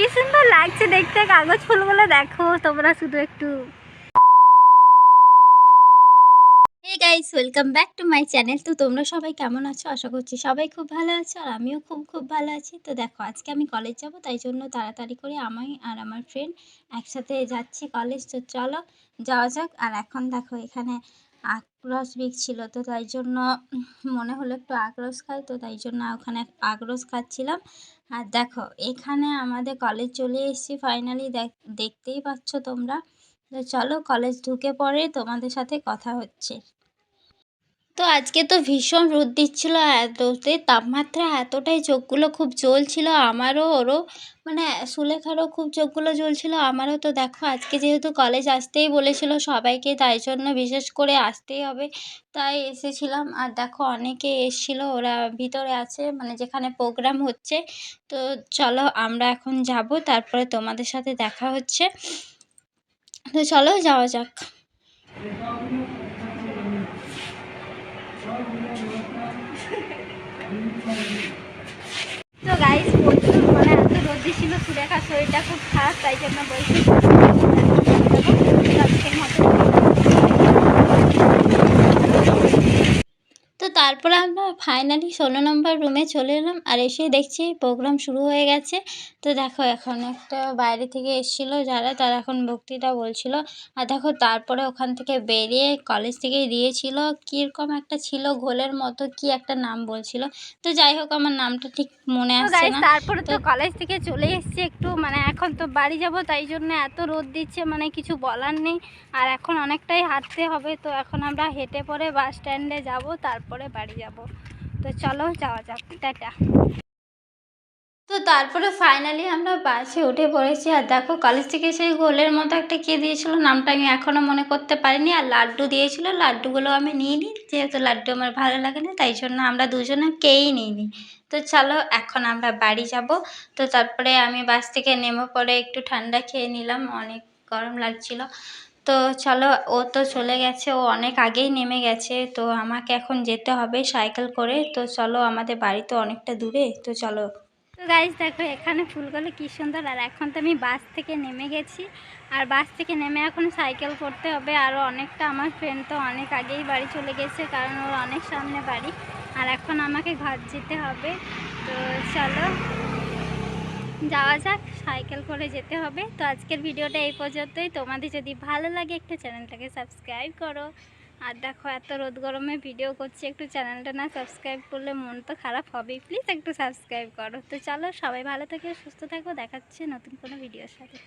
কি সুন্দর লাগছে দেখতে, কাগজ ফুলগুলো দেখো, তোমরা শুধু একটু। Guys welcome back to my channel তো তোমরা সবাই কেমন আছো? আশা করছি সবাই খুব ভালো আছো, আর আমিও খুব খুব ভালো আছি। তো দেখো, আজকে আমি কলেজ যাব, তাই জন্য তাড়াতাড়ি করে আমি আর আমার ফ্রেন্ড একসাথে যাচ্ছি কলেজ তো চলো, যাওয়া যাক। আর এখন দেখো, এখানে আখরস ছিল তো তাই জন্য মনে হলো একটু আখরস খাই, তো তাই জন্য ওখানে আখরস খাচ্ছিলাম। আর দেখো, এখানে আমাদের কলেজ চলে এসেছি ফাইনালি দেখতেই পাচ্ছ তোমরা। চলো কলেজ ঢুকে পড়ে তোমাদের সাথে কথা হচ্ছে। তো আজকে তো ভীষণ রোদ দিচ্ছিল এততে তাপমাত্রা এতটাই চোখগুলো খুব জ্বলছিল, আমারও ওরও মানে সুলেখারও খুব চোখগুলো জ্বলছিল, আমারও তো দেখো আজকে যেহেতু কলেজ আসতেই বলেছিল সবাইকে তাই জন্য বিশেষ করে আসতেই হবে, তাই এসেছিলাম। আর দেখো অনেকে এসেছিল, ওরা ভিতরে আছে মানে যেখানে প্রোগ্রাম হচ্ছে, তো চলো আমরা এখন যাব, তারপরে তোমাদের সাথে দেখা হচ্ছে। তো চলো যাওয়া যাক। তো গাইস প্রচুর মানে এত রোদ্রি ছিল সুরেখার শরীরটা খুব খারাপ তাই জন্য বলছি আজকের মতো তো তারপরে আমরা ফাইনালি ষোলো নম্বর রুমে চলে এলাম আর এসে দেখছি প্রোগ্রাম শুরু হয়ে গেছে। তো দেখো এখন একটা বাইরে থেকে এসেছিল যারা তারা এখন বক্তৃতা বলছিল। আর দেখো তারপরে ওখান থেকে বেরিয়ে কলেজ থেকে দিয়েছিল। কীরকম একটা ছিল ঘোলের মতো কি একটা নাম বলছিল। তো যাই হোক আমার নামটা ঠিক মনে আসছে না। তারপরে তো কলেজ থেকে চলে এসেছি একটু মানে এখন তো বাড়ি যাব তাই জন্য এত রোদ দিচ্ছে মানে কিছু বলার নেই। আর এখন অনেকটাই হাঁটতে হবে তো এখন আমরা হেঁটে পরে বাস স্ট্যান্ডে যাব তারপরে বাড়ি যাব। তো চলো যাওয়া যাক। টাটা। তো তারপরে ফাইনালি আমরা বাসে উঠে পড়েছি। আর দেখো কলেজ থেকে সেই গোলের মতো একটা কে দিয়েছিল? নামটা আমি এখনও মনে করতে পারিনি। আর লাড্ডু দিয়েছিল। লাড্ডুগুলো আমি নিই নি যেহেতু লাড্ডু আমার ভালো লাগে না তাই জন্য আমরা দুজনে কেই নিইনি। তো চলো এখন আমরা বাড়ি যাব। তো তারপরে আমি বাস থেকে নেমে পরে একটু ঠান্ডা খেয়ে নিলাম। অনেক গরম লাগছিল। তো চলো, ও তো চলে গেছে, ও অনেক আগেই নেমে গেছে, তো আমাকে এখন যেতে হবে সাইকেল করে, তো চলো আমাদের বাড়ি তো অনেকটা দূরে, তো চলো। তো গাইজ দেখো, এখানে ফুলগুলো কী সুন্দর, আর এখন তো আমি বাস থেকে নেমে গেছি, আর বাস থেকে নেমে এখন সাইকেল করতে হবে আরও অনেকটা আমার ফ্রেন্ড তো অনেক আগেই বাড়ি চলে গেছে, কারণ ওর অনেক সামনে বাড়ি, আর এখন আমাকে ঘর যেতে হবে, তো চলো। যাওয়া যাক, সাইকেল করে যেতে হবে। তো আজকের ভিডিওটা এই পর্যন্তই। তোমাদের যদি ভালো লাগে, একটু চ্যানেলটাকে সাবস্ক্রাইব করো। আর দেখো, এত রোদ গরমে ভিডিও করছি, একটু চ্যানেলটা না সাবস্ক্রাইব করলে মন তো খারাপ হবেই। প্লিজ একটু সাবস্ক্রাইব করো। তো চলো, সবাই ভালো থাকে, সুস্থ থাকো। দেখাচ্ছে নতুন কোনো ভিডিওর সাথে।